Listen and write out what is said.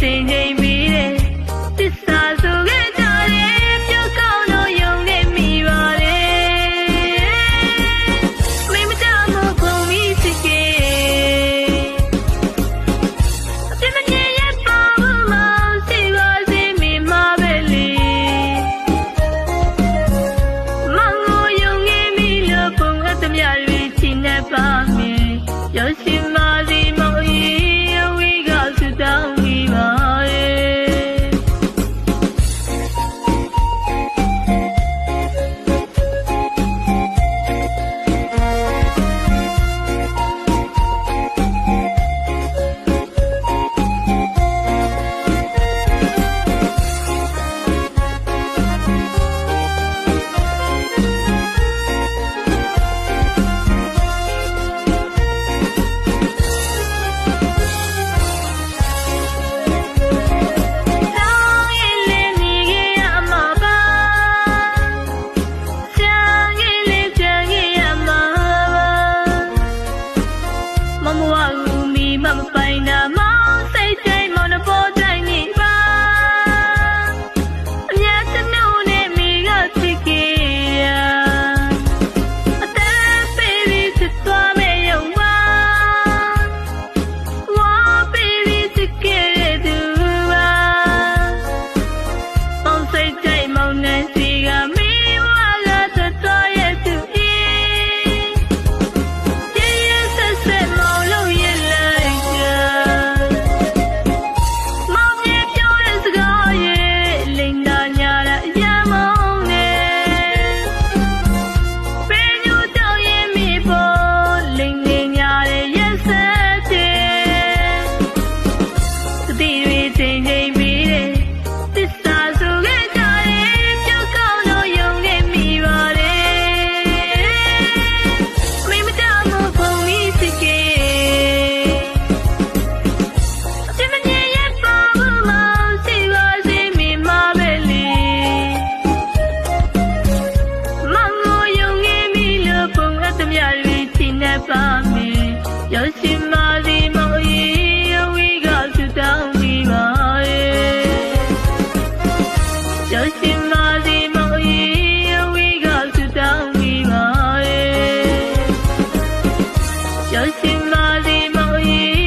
ချိန်ချိန်ပြီးတဲ့သစ္စာဆိုခဲ့ကြတယ်ပြောကောင်းလို့ယုံခဲ့မိပါလေမိမကြောင့်မကုန်ပြီစိတ်ကေအပြစ်မငြင်းရပါဘူးမောင်စီပါစီမိမပဲလေမောင်ကိုယုံခဲ့မိလို့ပုံအပ်သမျှတွေချိနေပါမယ်ရောက်ရှင်မာ mali